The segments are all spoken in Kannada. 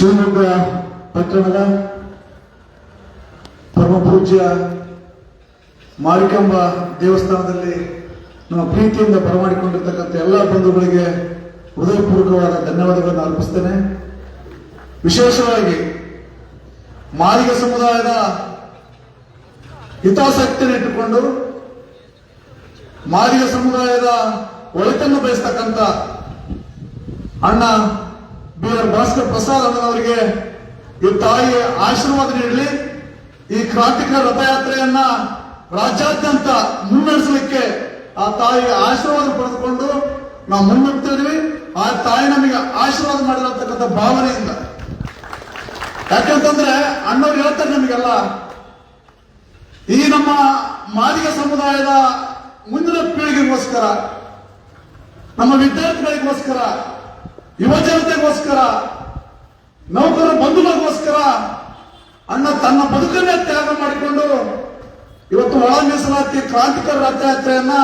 ಶಿವಮೊಗ್ಗ ಪಟ್ಟಣದ ಪರಮ ಪೂಜ್ಯ ಮಾರಿಕಾಂಬ ದೇವಸ್ಥಾನದಲ್ಲಿ ನಮ್ಮ ಪ್ರೀತಿಯಿಂದ ಬರಮಾಡಿಕೊಂಡಿರ್ತಕ್ಕಂಥ ಎಲ್ಲ ಬಂಧುಗಳಿಗೆ ಹೃದಯಪೂರ್ವಕವಾದ ಧನ್ಯವಾದಗಳನ್ನು ಅರ್ಪಿಸ್ತೇನೆ. ವಿಶೇಷವಾಗಿ ಮಾದಿಗ ಸಮುದಾಯದ ಹಿತಾಸಕ್ತಿಯನ್ನು ಇಟ್ಟುಕೊಂಡು ಮಾದಿಗ ಸಮುದಾಯದ ಒಳಿತನ್ನು ಬಯಸ್ತಕ್ಕಂಥ ಅಣ್ಣ ಬಿ ಆರ್ ಭಾಸ್ಕರ್ ಪ್ರಸಾದ್ ಅವರಿಗೆ ಈ ತಾಯಿಯ ಆಶೀರ್ವಾದ ನೀಡಲಿ. ಈ ಕ್ರಾಂತಿಕ ರಥಯಾತ್ರೆಯನ್ನ ರಾಜ್ಯಾದ್ಯಂತ ಮುನ್ನಡೆಸಲಿಕ್ಕೆ ಆ ತಾಯಿಯ ಆಶೀರ್ವಾದ ಪಡೆದುಕೊಂಡು ನಾವು ಮುನ್ನುಗ್ತಿದ್ವಿ ಆ ತಾಯಿ ನಮಗೆ ಆಶೀರ್ವಾದ ಮಾಡಿರತಕ್ಕಂಥ ಭಾವನೆಯಿಂದ. ಯಾಕಂತಂದ್ರೆ ಅಣ್ಣವ್ರು ಹೇಳ್ತಾರೆ ನಮಗೆಲ್ಲ, ಈ ನಮ್ಮ ಮಾದಿಗ ಸಮುದಾಯದ ಮುಂದಿನ ಪೀಳಿಗೆಗೋಸ್ಕರ, ನಮ್ಮ ವಿದ್ಯಾರ್ಥಿಗಳಿಗೋಸ್ಕರ ಯುವ ಜನತೆಗೋಸ್ಕರ ನೌಕರ ಬಂಧುಗಳಿಗೋಸ್ಕರ, ಅಣ್ಣ ತನ್ನ ಬದುಕನ್ನೇ ತ್ಯಾಗ ಮಾಡಿಕೊಂಡು ಇವತ್ತು ಒಳ ಮೀಸಲಾತಿ ಕ್ರಾಂತಿಕರ ರಥಯಾತ್ರೆಯನ್ನ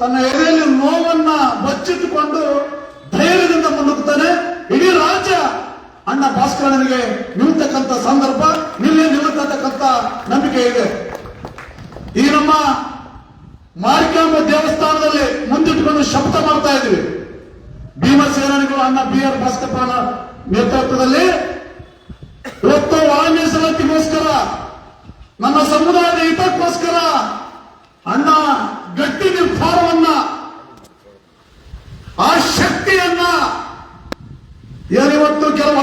ತನ್ನ ಎದೆಯಲ್ಲಿ ನೋವನ್ನ ಬಚ್ಚಿಟ್ಟುಕೊಂಡು ಧೈರ್ಯದಿಂದ ಮುನ್ನುಗ್ತಾನೆ. ಇಡೀ ರಾಜ್ಯ ಅಣ್ಣ ಭಾಸ್ಕರನಿಗೆ ನಿಲ್ತಕ್ಕಂಥ ಸಂದರ್ಭ, ನಿಲ್ಲೇ ನಿಲ್ಲತಕ್ಕಂಥ ನಂಬಿಕೆ ಇದೆ. ಈ ನಮ್ಮ ಮಾರಿಕಾಂಬ ದೇವಸ್ಥಾನದಲ್ಲಿ ಮುಂದಿಟ್ಟುಕೊಂಡು ಶಬ್ದ ಮಾಡ್ತಾ ಇದ್ವಿ ಭೀಮಸೇನಿಗಳು ಅಣ್ಣ ಬಿ ಆರ್ ಭಾಸ್ಕರನ ನೇತೃತ್ವದಲ್ಲಿ ಇವತ್ತು ಒಳ ನಮ್ಮ ಸಮುದಾಯದ ಹಿತಕ್ಕೋಸ್ಕರ ಅಣ್ಣ ಗಟ್ಟಿ ನಿರ್ಧಾರವನ್ನ, ಆ ಶಕ್ತಿಯನ್ನ ಏನಿವತ್ತು ಕೆಲವು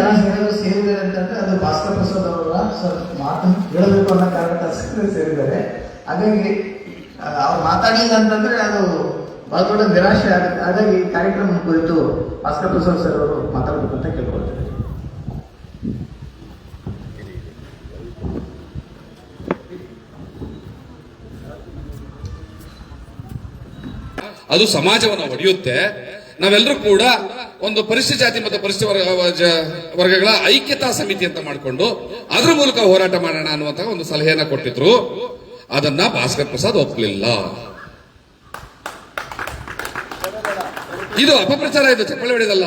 ಜನ ಸೇರಿದ್ರು ಸೇರಿದ್ದಾರೆ ಅಂತಂದ್ರೆ ಅದು ಭಾಸ್ಕರ್ ಪ್ರಸಾದ್ ಅವರ ಮಾತು ಹೇಳಬೇಕು ಅನ್ನೋ ಕಾರಣಕ್ಕೋಸ್ಕರ ಸೇರಿದ್ದಾರೆ. ಹಾಗಾಗಿ ಅವ್ರು ಮಾತಾಡಲಿಲ್ಲ ಅಂತಂದ್ರೆ ಅದು ಬಹಳ ದೊಡ್ಡ ನಿರಾಶೆ ಆಗುತ್ತೆ. ಹಾಗಾಗಿ ಕಾರ್ಯಕ್ರಮ ಕುರಿತು ಭಾಸ್ಕರ್ ಪ್ರಸಾದ್ ಸರ್ ಅವರು ಮಾತಾಡಬೇಕು ಅಂತ ಕೇಳ್ಕೊಳ್ತಾರೆ ಅದು ಸಮಾಜವನ್ನು ಒಡೆಯುತ್ತೆ. ನಾವೆಲ್ಲರೂ ಕೂಡ ಒಂದು ಪರಿಶಿಷ್ಟ ಜಾತಿ ಮತ್ತು ಪರಿಶಿಷ್ಟ ವರ್ಗ ವರ್ಗಗಳ ಐಕ್ಯತಾ ಸಮಿತಿ ಅಂತ ಮಾಡಿಕೊಂಡು ಅದ್ರ ಮೂಲಕ ಹೋರಾಟ ಮಾಡೋಣ ಅನ್ನುವಂತಹ ಒಂದು ಸಲಹೆಯನ್ನ ಕೊಟ್ಟಿದ್ರು. ಅದನ್ನ ಭಾಸ್ಕರ್ ಪ್ರಸಾದ್ ಒಪ್ಪಲಿಲ್ಲ ಇದು ಅಪಪ್ರಚಾರ ಇದು ಚಪ್ಪಳಿ ಹೊಡೆದಲ್ಲ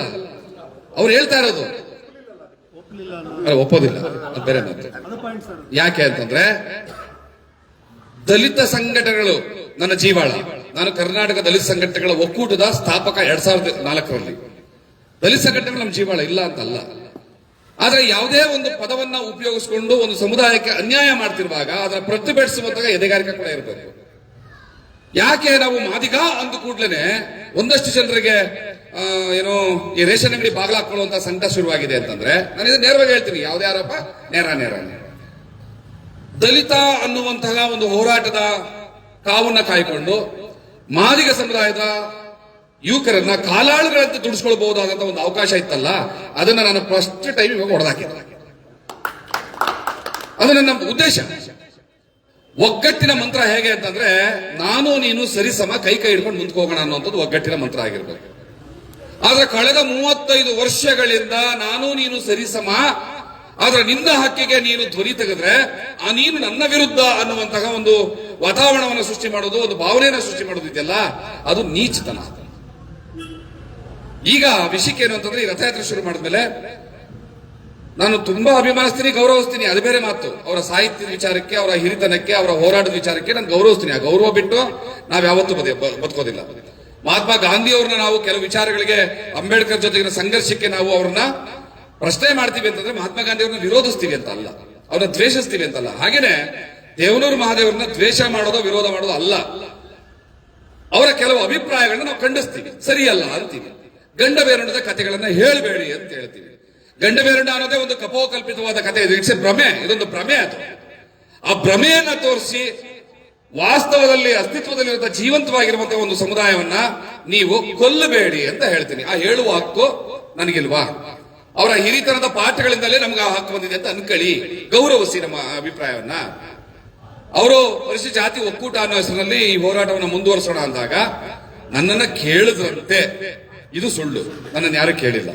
ಅವ್ರು ಹೇಳ್ತಾ ಇರೋದು. ಒಪ್ಪೋದಿಲ್ಲ. ಅದು ಬೇರೆ ಯಾಕೆ ಅಂತಂದ್ರೆ ದಲಿತ ಸಂಘಟನೆಗಳು ನನ್ನ ಜೀವಾಳ. ನಾನು ಕರ್ನಾಟಕ ದಲಿತ ಸಂಘಟನೆಗಳ ಒಕ್ಕೂಟದ ಸ್ಥಾಪಕ ಎರಡ್ ಸಾವಿರದ ನಾಲ್ಕರಲ್ಲಿ. ದಲಿತ ಸಂಘಟನೆಗಳು ನಮ್ಮ ಜೀವಾಳ ಇಲ್ಲ ಅಂತಲ್ಲ. ಆದ್ರೆ ಯಾವುದೇ ಒಂದು ಪದವನ್ನ ಉಪಯೋಗಿಸಿಕೊಂಡು ಒಂದು ಸಮುದಾಯಕ್ಕೆ ಅನ್ಯಾಯ ಮಾಡ್ತಿರುವಾಗ ಅದನ್ನ ಪ್ರತಿಭಟಿಸುವಂತಹ ಎದೆಗಾರಿಕೆ ಕೂಡ ಇರಬೇಕು. ಯಾಕೆ ನಾವು ಮಾದಿಗ ಅಂದ ಕೂಡ್ಲೇನೆ ಒಂದಷ್ಟು ಜನರಿಗೆ ಏನೋ ಈ ರೇಷನ್ ಅಂಗಡಿ ಬಾಗಿಲು ಹಾಕೊಳ್ಳುವಂತ ಸಂಕಟ ಶುರುವಾಗಿದೆ ಅಂತಂದ್ರೆ ನಾನು ಇದು ನೇರವಾಗಿ ಹೇಳ್ತೀನಿ. ಯಾವುದೇ ಆರೋಪ ನೇರ ನೇರ. ದಲಿತ ಅನ್ನುವಂತಹ ಒಂದು ಹೋರಾಟದ ಕಾವನ್ನ ಕಾಯ್ಕೊಂಡು ಮಾದಿಗ ಸಮುದಾಯದ ಯುವಕರನ್ನ ಕಾಲಾಳುಗಳಂತೆ ದುಡಿಸ್ಕೊಳ್ಬಹುದಾದಂತ ಒಂದು ಅವಕಾಶ ಇತ್ತಲ್ಲ, ಅದನ್ನ ನಾನು ಫಸ್ಟ್ ಟೈಮ್ ಇವಾಗ ಹೊಡೆದಾಕಿದ್ದೆ. ಅದು ನನ್ನ ಉದ್ದೇಶ. ಒಗ್ಗಟ್ಟಿನ ಮಂತ್ರ ಹೇಗೆ ಅಂತಂದ್ರೆ, ನಾನು ನೀನು ಸರಿಸಮ ಕೈ ಕೈ ಹಿಡ್ಕೊಂಡು ಮುಂದಕ್ಕೆ ಹೋಗೋಣ ಅನ್ನುವಂಥದ್ದು ಒಗ್ಗಟ್ಟಿನ ಮಂತ್ರ ಆಗಿರ್ಬೇಕು. ಆದ್ರೆ ಕಳೆದ ಮೂವತ್ತೈದು ವರ್ಷಗಳಿಂದ ನಾನು ನೀನು ಸರಿಸಮ ಆದ್ರೆ ನಿನ್ನ ಹಕ್ಕಿಗೆ ನೀನು ಧ್ವನಿ ತೆಗೆದ್ರೆ ಆ ನೀನು ನನ್ನ ವಿರುದ್ಧ ಅನ್ನುವಂತಹ ಒಂದು ವಾತಾವರಣವನ್ನು ಸೃಷ್ಟಿ ಮಾಡೋದು, ಒಂದು ಭಾವನೆಯನ್ನು ಸೃಷ್ಟಿ ಮಾಡೋದು ಇದೆಯಲ್ಲ? ಅದು ನೀಚತನ. ಈಗ ವಿಷಯಕ್ಕೆ ಏನು ಅಂತಂದ್ರೆ ಈ ರಥಯಾತ್ರೆ ಶುರು ಮಾಡಿದ್ಮೇಲೆ ನಾನು ತುಂಬಾ ಅಭಿಮಾನಿಸ್ತೀನಿ, ಗೌರವಿಸ್ತೀನಿ. ಅದು ಬೇರೆ ಮಾತು. ಅವರ ಸಾಹಿತ್ಯದ ವಿಚಾರಕ್ಕೆ, ಅವರ ಹಿರಿತನಕ್ಕೆ, ಅವರ ಹೋರಾಟದ ವಿಚಾರಕ್ಕೆ ನಾನು ಗೌರವಿಸ್ತೀನಿ. ಆ ಗೌರವ ಬಿಟ್ಟು ನಾವು ಯಾವತ್ತೂ ಬದುಕೋದಿಲ್ಲ. ಮಹಾತ್ಮ ಗಾಂಧಿ ಅವ್ರನ್ನ ನಾವು ಕೆಲವು ವಿಚಾರಗಳಿಗೆ ಅಂಬೇಡ್ಕರ್ ಜೊತೆಗಿನ ಸಂಘರ್ಷಕ್ಕೆ ನಾವು ಅವ್ರನ್ನ ಪ್ರಶ್ನೆ ಮಾಡ್ತೀವಿ ಅಂತಂದ್ರೆ ಮಹಾತ್ಮ ಗಾಂಧಿ ಅವ್ರನ್ನ ವಿರೋಧಿಸ್ತೀವಿ ಅಂತ ಅಲ್ಲ. ಅವ್ರನ್ನ ದ್ವೇಷಿಸ್ತೀವಿ ಅಂತಲ್ಲ ಹಾಗೇನೆ ದೇವನೂರು ಮಹಾದೇವ್ರನ್ನ ದ್ವೇಷ ಮಾಡೋದು ವಿರೋಧ ಮಾಡೋದು ಅಲ್ಲ. ಅವರ ಕೆಲವು ಅಭಿಪ್ರಾಯಗಳನ್ನ ನಾವು ಖಂಡಿಸ್ತೀವಿ. ಸರಿಯಲ್ಲ ಅಂತೀವಿ. ಗಂಡ ಬೇರುಂಡದ ಕಥೆಗಳನ್ನ ಹೇಳಬೇಡಿ ಅಂತ ಹೇಳ್ತೀವಿ. ಗಂಡ ಬೇರುಂಡ ಅನ್ನೋದೇ ಒಂದು ಕಪೋಕಲ್ಪಿತವಾದ ಕಥೆ. ಇದು ಇಟ್ಸ್ ಎ ಭ್ರಮೆ. ಇದೊಂದು ಭ್ರಮೆ ಅದು. ಆ ಭ್ರಮೆಯನ್ನ ತೋರಿಸಿ ವಾಸ್ತವದಲ್ಲಿ ಅಸ್ತಿತ್ವದಲ್ಲಿರುವಂತಹ ಜೀವಂತವಾಗಿರುವಂತಹ ಒಂದು ಸಮುದಾಯವನ್ನ ನೀವು ಕೊಲ್ಲಬೇಡಿ ಅಂತ ಹೇಳ್ತೀನಿ. ಆ ಹೇಳುವ ಹಕ್ಕು ನನಗಿಲ್ವಾ? ಅವರ ಹಿರಿತನದ ಪಾಠಗಳಿಂದಲೇ ನಮ್ಗೆ ಆ ಹಕ್ಕು ಬಂದಿದೆ ಅಂತ ಅನ್ಕಳಿ ಗೌರವಿಸಿ ನಮ್ಮ ಅಭಿಪ್ರಾಯವನ್ನ. ಅವರು ಪರಿಶಿಷ್ಟ ಜಾತಿ ಒಕ್ಕೂಟ ಅನ್ನೋ ಹೆಸರಿನಲ್ಲಿ ಈ ಹೋರಾಟವನ್ನು ಮುಂದುವರಿಸೋಣ ಅಂದಾಗ ನನ್ನನ್ನ ಕೇಳಿದ್ರಂತೆ. ಇದು ಸುಳ್ಳು. ನನ್ನನ್ನು ಯಾರು ಕೇಳಿಲ್ಲ.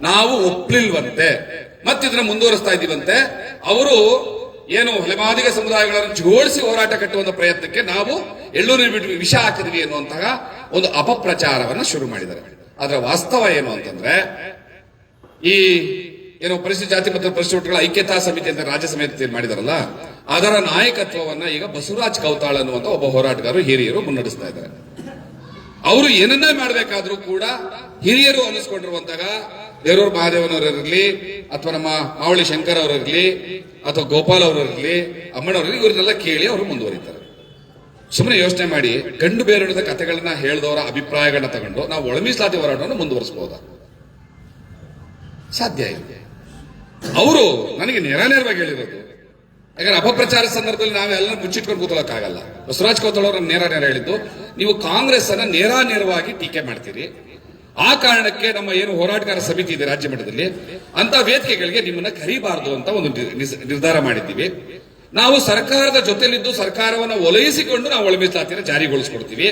ನಾವು ಒಪ್ಲಿಲ್ವಂತೆ. ಮತ್ತಿದನ್ನ ಮುಂದುವರಿಸ್ತಾ ಇದ್ದೀವಂತೆ. ಅವರು ಏನು ಹೊಲೆಮಾದಿಗ ಸಮುದಾಯಗಳನ್ನು ಜೋಡಿಸಿ ಹೋರಾಟ ಕಟ್ಟುವಂತ ಪ್ರಯತ್ನಕ್ಕೆ ನಾವು ಎಳ್ಳೂರಿನ ಬಿಟ್ಟು ವಿಷ ಹಾಕಿದ್ವಿ ಎನ್ನುವಂತಹ ಒಂದು ಅಪಪ್ರಚಾರವನ್ನು ಶುರು ಮಾಡಿದ್ದಾರೆ. ಅದರ ವಾಸ್ತವ ಏನು ಅಂತಂದ್ರೆ ಈ ಏನು ಪರಿಶಿಷ್ಟ ಜಾತಿ ಮತ್ತು ಪರಿಶಿಷ್ಟಗಳ ಐಕ್ಯತಾ ಸಮಿತಿ ಅಂತ ರಾಜ್ಯ ಸಮಿತಿ ಮಾಡಿದಾರಲ್ಲ, ಅದರ ನಾಯಕತ್ವವನ್ನ ಈಗ ಬಸವರಾಜ್ ಕೌತಾಳ್ ಅನ್ನುವಂತ ಒಬ್ಬ ಹೋರಾಟಗಾರರು ಹಿರಿಯರು ಮುನ್ನಡೆಸ್ತಾ ಇದ್ದಾರೆ. ಅವರು ಏನನ್ನೇ ಮಾಡಬೇಕಾದ್ರೂ ಕೂಡ ಹಿರಿಯರು ಅನ್ನಿಸ್ಕೊಂಡಿರುವಂತಹ ಮಹಾದೇವನವರು ಮಹಾದೇವನವರಿರಲಿ ಅಥವಾ ನಮ್ಮ ಮಾವಳಿ ಶಂಕರ್ ಅವರಿರಲಿ ಅಥವಾ ಗೋಪಾಲ್ ಅವರಿರಲಿ, ಅಮ್ಮನವರಿರಲಿ, ಇವರನ್ನೆಲ್ಲ ಕೇಳಿ ಅವರು ಮುಂದುವರಿತಾರೆ. ಸುಮ್ಮನೆ ಯೋಚನೆ ಮಾಡಿ, ಗಂಡು ಬೇರೆ ಕಥೆಗಳನ್ನ ಹೇಳಿದವರ ಅಭಿಪ್ರಾಯಗಳನ್ನ ತಗೊಂಡು ನಾವು ಒಳಮೀಸಲಾತಿ ಹೋರಾಟವನ್ನು ಮುಂದುವರಿಸಬಹುದಾ ಸಾಧ್ಯ ಇಲ್ಲ. ಅವರು ನನಗೆ ನೇರ ನೇರವಾಗಿ ಹೇಳಿರೋದು. ಯಾಕಂದ್ರೆ ಅಪಪ್ರಚಾರ ಸಂದರ್ಭದಲ್ಲಿ ನಾವೆಲ್ಲ ಮುಚ್ಚಿಟ್ಕೊಂಡು ಕೂತ್ಕೊಳ್ಳೋಕ್ಕಾಗಲ್ಲ. ಬಸವರಾಜ್ ಅವರು ನೇರ ನೇರ ಹೇಳಿದ್ದು, ನೀವು ಕಾಂಗ್ರೆಸ್ ಅನ್ನ ನೇರ ನೇರವಾಗಿ ಟೀಕೆ ಮಾಡ್ತೀರಿ. ಆ ಕಾರಣಕ್ಕೆ ನಮ್ಮ ಏನು ಹೋರಾಟಗಾರ ಸಮಿತಿ ಇದೆ ರಾಜ್ಯ ಮಟ್ಟದಲ್ಲಿ ಅಂತ ವೇದಿಕೆಗಳಿಗೆ ನಿಮ್ಮನ್ನ ಕರಿಬಾರದು ಅಂತ ಒಂದು ನಿರ್ಧಾರ ಮಾಡಿದ್ದೀವಿ. ನಾವು ಸರ್ಕಾರದ ಜೊತೆಲಿದ್ದು ಸರ್ಕಾರವನ್ನು ಒಲೈಸಿಕೊಂಡು ನಾವು ಒಳಮೀಸಲಾತಿಯನ್ನು ಜಾರಿಗೊಳಿಸ್ಕೊಡ್ತೀವಿ.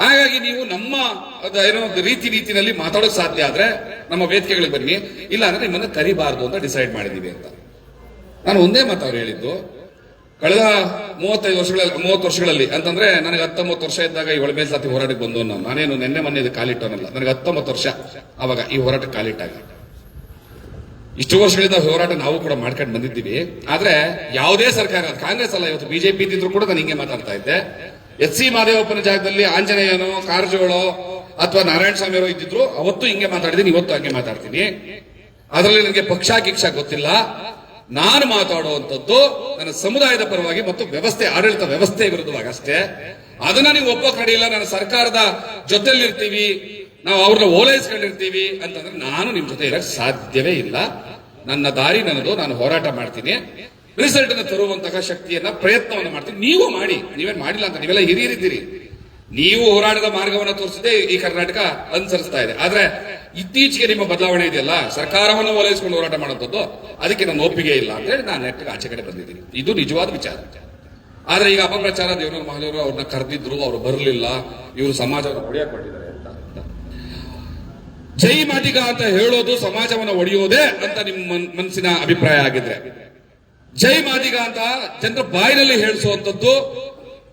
ಹಾಗಾಗಿ ನೀವು ನಮ್ಮ ಏನೋ ರೀತಿ ರೀತಿನಲ್ಲಿ ಮಾತಾಡೋಕೆ ಸಾಧ್ಯ ಆದ್ರೆ ನಮ್ಮ ವೇದಿಕೆಗಳಿಗೆ ಬನ್ನಿ. ಇಲ್ಲ ಅಂದ್ರೆ ನಿಮ್ಮನ್ನ ಕರಿಬಾರದು ಅಂತ ಡಿಸೈಡ್ ಮಾಡಿದೀವಿ ಅಂತ. ನಾನು ಒಂದೇ ಮಾತು ಅವ್ರು ಹೇಳಿದ್ದು. ಕಳೆದ ಮೂವತ್ತೈದು ವರ್ಷಗಳಲ್ಲಿ, ಮೂವತ್ತು ವರ್ಷಗಳಲ್ಲಿ ಅಂತಂದ್ರೆ ನನಗೆ ಹತ್ತೊಂಬತ್ತು ವರ್ಷ ಇದ್ದಾಗ ಈ ಒಳಮೇಲ್ಸಾತಿ ಹೋರಾಟಕ್ಕೆ ಬಂದು ನಾನು ನಾನೇನು ನಿನ್ನೆ ಮೊನ್ನೆ ಇದು ಕಾಲಿಟ್ಟವನಲ್ಲ. ನನಗೆ ಹತ್ತೊಂಬತ್ತು ವರ್ಷ ಅವಾಗ ಈ ಹೋರಾಟ ಕಾಲಿಟ್ಟಾಗ. ಇಷ್ಟು ವರ್ಷಗಳಿಂದ ಹೋರಾಟ ನಾವು ಕೂಡ ಮಾಡ್ಕೊಂಡು ಬಂದಿದ್ದೀವಿ. ಆದ್ರೆ ಯಾವುದೇ ಸರ್ಕಾರ, ಕಾಂಗ್ರೆಸ್ ಅಲ್ಲ, ಇವತ್ತು ಬಿಜೆಪಿ ಇದ್ದಿದ್ರು ಕೂಡ ನಾನು ಹಿಂಗೆ ಮಾತಾಡ್ತಾ ಇದ್ದೆ. ಎಚ್ ಸಿ ಮಾದೇವಪ್ಪನ ಜಾಗದಲ್ಲಿ ಆಂಜನೇಯನೋ, ಕಾರಜೋಳೋ ಅಥವಾ ನಾರಾಯಣ ಸ್ವಾಮಿ ಅವರು ಇದ್ದಿದ್ರು, ಅವತ್ತು ಹಿಂಗೆ ಮಾತಾಡಿದೀನಿ ಇವತ್ತು ಹಂಗೆ ಮಾತಾಡ್ತೀನಿ. ಅದರಲ್ಲಿ ನನಗೆ ಪಕ್ಷ, ಗಿಕ್ಷ ಗೊತ್ತಿಲ್ಲ. ನಾನು ಮಾತಾಡುವಂಥದ್ದು ನನ್ನ ಸಮುದಾಯದ ಪರವಾಗಿ ಮತ್ತು ವ್ಯವಸ್ಥೆ, ಆಡಳಿತ ವ್ಯವಸ್ಥೆ ವಿರುದ್ಧವಾಗಿ ಅಷ್ಟೇ. ಅದನ್ನ ನೀವು ಒಪ್ಪಕ್ ನಡೆಯಿಲ್ಲ ನಾನು ಸರ್ಕಾರದ ಜೊತೆಲಿರ್ತೀವಿ ನಾವು ಅವ್ರನ್ನ ಓಲೈಸ್ಕೊಂಡಿರ್ತೀವಿ ಅಂತಂದ್ರೆ ನಾನು ನಿಮ್ ಜೊತೆ ಇರಕ್ಕೆ ಸಾಧ್ಯವೇ ಇಲ್ಲ. ನನ್ನ ದಾರಿ ನನ್ನದು, ನಾನು ಹೋರಾಟ ಮಾಡ್ತೀನಿ. ರಿಸಲ್ಟ್ ಅನ್ನು ತರುವಂತಹ ಶಕ್ತಿಯನ್ನ ಪ್ರಯತ್ನವನ್ನು ಮಾಡ್ತೀವಿ. ನೀವು ಮಾಡಿ. ನೀವೇನು ಮಾಡಿಲ್ಲ ಅಂತ ನೀವೆಲ್ಲ ಹಿರಿಯರಿದ್ದೀರಿ. ನೀವು ಹೋರಾಟದ ಮಾರ್ಗವನ್ನು ತೋರಿಸದೆ ಈ ಕರ್ನಾಟಕ ಅನುಸರಿಸ್ತಾ ಇದೆ. ಆದ್ರೆ ಇತ್ತೀಚೆಗೆ ನಿಮ್ಮ ಬದಲಾವಣೆ ಇದೆಯಲ್ಲ? ಸರ್ಕಾರವನ್ನು ಓಲೈಸಿಕೊಂಡು ಹೋರಾಟ ಮಾಡುವಂಥದ್ದು ಅದಕ್ಕೆ ನನ್ನ ಒಪ್ಪಿಗೆ ಇಲ್ಲ ಅಂತ ಹೇಳಿ ನಾನು ನೆಟ್ಟಿಗೆ ಆಚೆ ಕಡೆ ಬಂದಿದ್ದೀನಿ. ಇದು ನಿಜವಾದ ವಿಚಾರ. ಆದ್ರೆ ಈಗ ಅಪಪ್ರಚಾರ ದೇವನೂರು ಮಹಾದೇವರು ಅವ್ರನ್ನ ಕರೆದಿದ್ರು, ಅವರು ಬರಲಿಲ್ಲ. ಇವರು ಸಮಾಜವನ್ನು ಹೊಡೆಯಕೊಂಡಿದ್ದಾರೆ ಅಂತ. ಜೈ ಮಾದಿಗ ಅಂತ ಹೇಳೋದು ಸಮಾಜವನ್ನು ಒಡೆಯೋದೇ ಅಂತ ನಿಮ್ಮ ಮನ್- ಮನಸ್ಸಿನ ಅಭಿಪ್ರಾಯ ಆಗಿದ್ರೆ. ಜೈ ಮಾದಿಗ ಅಂತ ಜನರ ಬಾಯಿನಲ್ಲಿ ಹೇಳಿಸುವಂತದ್ದು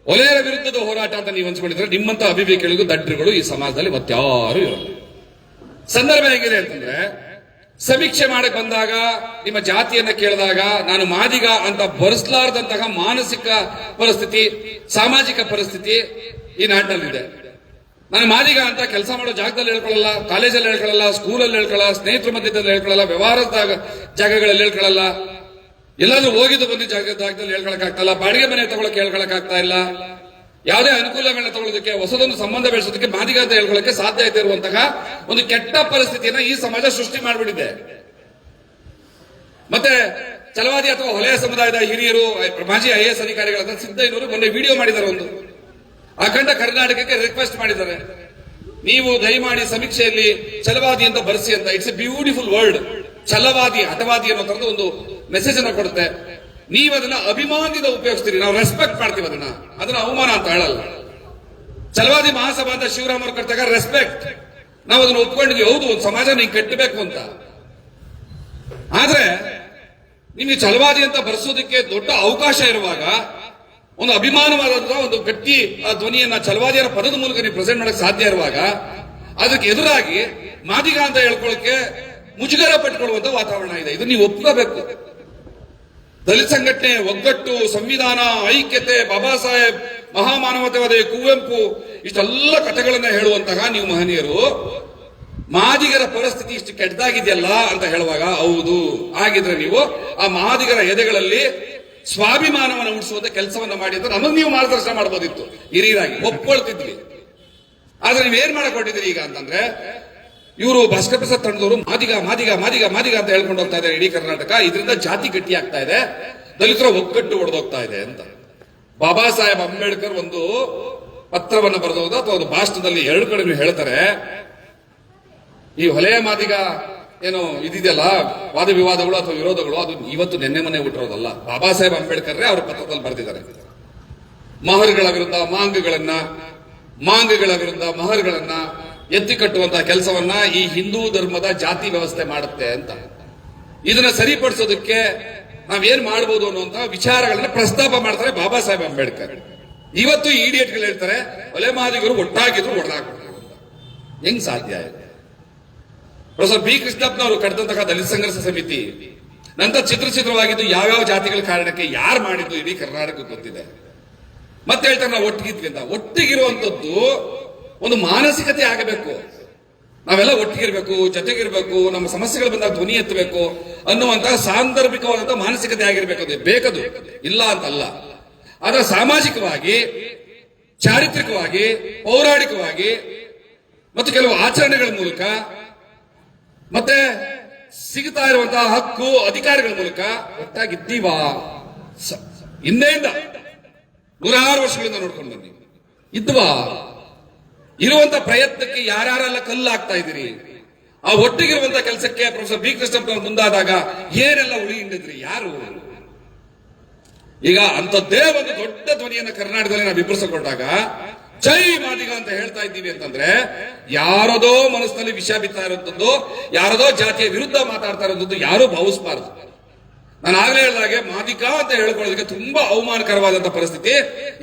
ಒಲೆಯರ ವಿರುದ್ಧದ ಹೋರಾಟ ಅಂತ ನೀವು ಅನ್ಸ್ಕೊಂಡಿದ್ರೆ ನಿಮ್ಮಂತ ಅಭಿವೇಕಿಗಳಿಗೂ ದಡ್ರಿಗಳು ಈ ಸಮಾಜದಲ್ಲಿ ಮತ್ತಾರು ಇರಲ್ಲ. ಸಂದರ್ಭ ಹೇಗಿದೆ ಅಂತಂದ್ರೆ, ಸಮೀಕ್ಷೆ ಮಾಡಕ್ ಬಂದಾಗ, ನಿಮ್ಮ ಜಾತಿಯನ್ನ ಕೇಳಿದಾಗ, ನಾನು ಮಾದಿಗ ಅಂತ ಬರೆಸಲಾರದಂತಹ ಮಾನಸಿಕ ಪರಿಸ್ಥಿತಿ, ಸಾಮಾಜಿಕ ಪರಿಸ್ಥಿತಿ ಈ ನಾಡಿನಲ್ಲಿದೆ. ನಾನು ಮಾದಿಗ ಅಂತ ಕೆಲಸ ಮಾಡೋ ಜಾಗದಲ್ಲಿ ಹೇಳ್ಕೊಳ್ಳಲ್ಲ, ಕಾಲೇಜಲ್ಲಿ ಹೇಳ್ಕೊಳ್ಳಲ್ಲ ಸ್ಕೂಲಲ್ಲಿ ಹೇಳ್ಕೊಳ್ಳಲ್ಲ, ಸ್ನೇಹಿತರ ಮಧ್ಯದಲ್ಲಿ ಹೇಳ್ಕೊಳ್ಳಲ್ಲ, ವ್ಯವಹಾರದ ಜಾಗಗಳಲ್ಲಿ ಹೇಳ್ಕೊಳ್ಳಲ್ಲ. ಎಲ್ಲಾದ್ರೂ ಹೋಗಿದ್ದು ಬಂದಿದ್ದ ಜಾಗ ಜಾಗದಲ್ಲಿ ಹೇಳ್ಕೊಳಕ್ ಆಗ್ತಾ ಬಾಡಿಗೆ ಮನೆ ತಗೊಳಕ್ ಹೇಳ್ಕೊಳಕ್ ಆಗ್ತಾ ಇಲ್ಲ? ಯಾವುದೇ ಅನುಕೂಲಗಳನ್ನ ತಗೊಳ್ಳೋದಕ್ಕೆ ಹೊಸದೊಂದು ಸಂಬಂಧ ಬೆಳೆಸೋದಕ್ಕೆ, ಮಾದಿಗ ಅಂತ ಹೇಳ್ಕೊಳ್ಳಕ್ಕೆ ಸಾಧ್ಯ ಇದೆ ಇರುವಂತಹ ಒಂದು ಕೆಟ್ಟ ಪರಿಸ್ಥಿತಿಯನ್ನ ಈ ಸಮಾಜ ಸೃಷ್ಟಿ ಮಾಡಿಬಿಟ್ಟಿದೆ. ಮತ್ತೆ ಚಲವಾದಿ ಅಥವಾ ಹೊಲೆಯ ಸಮುದಾಯದ ಹಿರಿಯರು ಮಾಜಿ ಐ ಎಸ್ ಅಧಿಕಾರಿಗಳಾದ ಸಿದ್ದಯ್ಯನವರು ಮೊನ್ನೆ ವಿಡಿಯೋ ಮಾಡಿದ್ದಾರೆ ಒಂದು. ಅಖಂಡ ಕರ್ನಾಟಕಕ್ಕೆ ರಿಕ್ವೆಸ್ಟ್ ಮಾಡಿದ್ದಾರೆ. ನೀವು ದಯಮಾಡಿ ಸಮೀಕ್ಷೆಯಲ್ಲಿ ಚಲವಾದಿ ಅಂತ ಬರೆಸಿ ಅಂತ. ಇಟ್ಸ್ ಎ ಬ್ಯೂಟಿಫುಲ್ ವರ್ಲ್ಡ್ ಛಲವಾದಿ, ಹಠವಾದಿ ಅನ್ನೋ ಒಂದು ಮೆಸೇಜ್ ಅನ್ನ ಕೊಡುತ್ತೆ. ನೀವು ಅದನ್ನ ಅಭಿಮಾನದಿಂದ ಉಪಯೋಗಿಸ್ತೀರಿ. ನಾವು ರೆಸ್ಪೆಕ್ಟ್ ಮಾಡ್ತೀವಿ ಅದನ್ನ. ಅದನ್ನ ಅವಮಾನ ಅಂತ ಹೇಳಲ್ಲ. ಚಲವಾದಿ ಮಹಾಸಭಾ ಅಂತ ಶಿವರಾಮ್ ಅವ್ರು ಕರ್ತಾಗ ರೆಸ್ಪೆಕ್ಟ್ ನಾವು ಅದನ್ನ ಒಪ್ಕೊಂಡಿದ್ವಿ. ಹೌದು, ಒಂದು ಸಮಾಜ ನೀವು ಕಟ್ಟಬೇಕು ಅಂತ. ಆದ್ರೆ, ನಿಮಗೆ ಛಲವಾದಿ ಅಂತ ಬರೆಸೋದಕ್ಕೆ ದೊಡ್ಡ ಅವಕಾಶ ಇರುವಾಗ, ಒಂದು ಅಭಿಮಾನವಾದಂತಹ ಒಂದು ಗಟ್ಟಿ ಆ ಧ್ವನಿಯನ್ನ ಛಲವಾದಿಯರ ಪದದ ಮೂಲಕ ನೀವು ಪ್ರೆಸೆಂಟ್ ಮಾಡಕ್ ಸಾಧ್ಯ ಇರುವಾಗ, ಅದಕ್ಕೆ ಎದುರಾಗಿ ಮಾದಿಗ ಅಂತ ಹೇಳ್ಕೊಳ್ಳೋಕೆ ಮುಜುಗರ ಪಟ್ಕೊಳ್ಳುವಂತ ವಾತಾವರಣ ಇದೆ. ಇದು ನೀವು ಒಪ್ಕೋಬೇಕು. ದಲಿತ ಸಂಘಟನೆ ಒಗ್ಗಟ್ಟು ಸಂವಿಧಾನ, ಐಕ್ಯತೆ, ಬಾಬಾ ಸಾಹೇಬ್, ಮಹಾಮಾನವತೆವಾದಿ, ಕುವೆಂಪು, ಇಷ್ಟೆಲ್ಲ ಕಥೆಗಳನ್ನ ಹೇಳುವಂತಹ ನೀವು ಮಹನೀಯರು, ಮಾದಿಗರ ಪರಿಸ್ಥಿತಿ ಇಷ್ಟು ಕೆಟ್ಟದಾಗಿದೆಯಲ್ಲ ಅಂತ ಹೇಳುವಾಗ, ಹೌದು ಆಗಿದ್ರೆ ನೀವು ಆ ಮಾದಿಗರ ಎದೆಗಳಲ್ಲಿ ಸ್ವಾಭಿಮಾನವನ್ನು ಉಳಿಸುವಂತ ಕೆಲಸವನ್ನ ಮಾಡಿದ್ರೆ ನಮಗೆ ನೀವು ಮಾರ್ಗದರ್ಶನ ಮಾಡಬಹುದಿತ್ತು ಹಿರಿಯರಾಗಿ ಒಪ್ಕೊಳ್ತಿದ್ವಿ. ಆದ್ರೆ ನೀವೇನ್ ಮಾಡಕ್ ಈಗ ಅಂತಂದ್ರೆ ಇವರು ಭಾಸ್ಕರ್ ಪ್ರಸಾದ್ ತಂಡದವರು ಮಾದಿಗ ಮಾದಿಗ ಮಾದಿಗ ಮಾದಿಗ ಅಂತ ಹೇಳ್ಕೊಂಡು ಹೋಗ್ತಾ ಇದ್ದಾರೆ ಇಡೀ ಕರ್ನಾಟಕ. ಇದರಿಂದ ಜಾತಿ ಗಟ್ಟಿ ಆಗ್ತಾ ಇದೆ. ದಲಿತರ ಒಗ್ಗಟ್ಟು ಹೊಡೆದೋಗ್ತಾ ಇದೆ ಅಂತ. ಬಾಬಾ ಸಾಹೇಬ್ ಅಂಬೇಡ್ಕರ್ ಒಂದು ಪತ್ರವನ್ನು ಬರೆದೋದು ಅಥವಾ ಒಂದು ಭಾಷಣದಲ್ಲಿ ಎರಡು ಕಡೆ ಹೇಳ್ತಾರೆ. ಈ ಹೊಲೆಯ ಮಾದಿಗ ಏನು ಇದಿದೆಯಲ್ಲ? ವಾದ ವಿವಾದಗಳು ಅಥವಾ ವಿರೋಧಗಳು, ಅದು ಇವತ್ತು ನಿನ್ನೆ ಮನೆ ಹುಟ್ಟಿರೋದಲ್ಲ. ಬಾಬಾ ಸಾಹೇಬ್ ಅಂಬೇಡ್ಕರ್ ಅವರ ಪತ್ರದಲ್ಲಿ ಬರೆದಿದ್ದಾರೆ. ಮಹರ್ಗಳ ವಿರುದ್ಧ ಮಾಂಗಗಳನ್ನ, ಮಾಂಗಗಳ ವಿರುದ್ಧ ಮಹರ್ಗಳನ್ನ ಎತ್ತಿ ಕಟ್ಟುವಂತಹ ಕೆಲಸವನ್ನ ಈ ಹಿಂದೂ ಧರ್ಮದ ಜಾತಿ ವ್ಯವಸ್ಥೆ ಮಾಡುತ್ತೆ ಅಂತ. ಇದನ್ನ ಸರಿಪಡಿಸೋದಕ್ಕೆ ನಾವೇನ್ ಮಾಡಬಹುದು ಅನ್ನುವಂತಹ ವಿಚಾರಗಳನ್ನ ಪ್ರಸ್ತಾಪ ಮಾಡ್ತಾರೆ ಬಾಬಾ ಸಾಹೇಬ್ ಅಂಬೇಡ್ಕರ್. ಇವತ್ತು ಇಡಿಯಟ್ಗಳು ಹೇಳ್ತಾರೆ, ಒಲೆ ಮಾದಿಗರು ಒಟ್ಟಾಗಿದ್ರು ಅಂತ. ಹೆಂಗ್ ಸಾಧ್ಯ ಇದೆ? ಪ್ರೊಫೆಸರ್ ಬಿ ಕೃಷ್ಣಪ್ಪನವರು ಕಟ್ಟಿದಂತಹ ದಲಿತ ಸಂಘರ್ಷ ಸಮಿತಿ, ನಂತರ ಚಿತ್ರಚಿತ್ರವಾಗಿದ್ದು ಯಾವ್ಯಾವ ಜಾತಿಗಳ ಕಾರಣಕ್ಕೆ ಯಾರು ಮಾಡಿದ್ದು, ಇಡೀ ಕರ್ನಾಟಕಕ್ಕೆ ಗೊತ್ತಿದೆ. ಮತ್ತೆ ಹೇಳ್ತಾರೆ ನಾವು ಒಟ್ಟಿಗಿದ್ವಿ ಅಂತ. ಒಟ್ಟಿಗಿರುವಂತದ್ದು ಒಂದು ಮಾನಸಿಕತೆ ಆಗಬೇಕು. ನಾವೆಲ್ಲ ಒಟ್ಟಿಗಿರ್ಬೇಕು, ಜೊತೆಗಿರ್ಬೇಕು, ನಮ್ಮ ಸಮಸ್ಯೆಗಳು ಬಂದಾಗ ಧ್ವನಿ ಎತ್ತಬೇಕು ಅನ್ನುವಂತಹ ಸಾಂದರ್ಭಿಕವಾದಂತಹ ಮಾನಸಿಕತೆ ಆಗಿರ್ಬೇಕು ಅದು. ಬೇಕದು. ಇಲ್ಲ ಅಂತಲ್ಲ. ಆದ್ರೆ ಸಾಮಾಜಿಕವಾಗಿ, ಚಾರಿತ್ರಿಕವಾಗಿ, ಪೌರಾಣಿಕವಾಗಿ ಮತ್ತು ಕೆಲವು ಆಚರಣೆಗಳ ಮೂಲಕ ಮತ್ತೆ ಸಿಗ್ತಾ ಇರುವಂತಹ ಹಕ್ಕು, ಅಧಿಕಾರಗಳ ಮೂಲಕ ಒಟ್ಟಾಗಿದ್ದೀವಾ? ಹಿಂದೆಯಿಂದ ನೂರಾರು ವರ್ಷಗಳಿಂದ ನೋಡ್ಕೊಂಡು ಬನ್ನಿ ಇದ್ವಾ? ಇರುವಂತ ಪ್ರಯತ್ನಕ್ಕೆ ಯಾರ್ಯಾರೆಲ್ಲ ಕಲ್ಲು ಹಾಕ್ತಾ ಇದ್ದೀರಿ? ಆ ಒಟ್ಟಿಗಿರುವಂತ ಕೆಲಸಕ್ಕೆ ಪ್ರೊಫೆಸರ್ ಬಿ ಕೃಷ್ಣಪ್ಪನವರು ಮುಂದಾದಾಗ ಏನೆಲ್ಲ ಉಳಿ ಹಿಂಡಿದ್ರಿ? ಯಾರು? ಈಗ ಅಂತದ್ದೇ ಒಂದು ದೊಡ್ಡ ಧ್ವನಿಯನ್ನು ಕರ್ನಾಟಕದಲ್ಲಿ ನಾವು ಕೊಟ್ಟಾಗ ಜೈ ಮಾದಿಗ ಅಂತ ಹೇಳ್ತಾ ಇದ್ದೀವಿ ಅಂತಂದ್ರೆ, ಯಾರದೋ ಮನಸ್ಸಿನಲ್ಲಿ ವಿಷ ಬಿತ್ತಾ ಇರುವಂತದ್ದು ಯಾರದೋ ಜಾತಿಯ ವಿರುದ್ಧ ಮಾತಾಡ್ತಾ ಇರುವಂತದ್ದು ಯಾರು ಭಾವಿಸಬಾರದು. ನಾನು ಆಗ್ಲೇ ಹೇಳಿದಾಗೆ ಮಾದಿಕ ಅಂತ ಹೇಳ್ಕೊಳ್ಳೋದಕ್ಕೆ ತುಂಬಾ ಅವಮಾನಕರವಾದಂತಹ ಪರಿಸ್ಥಿತಿ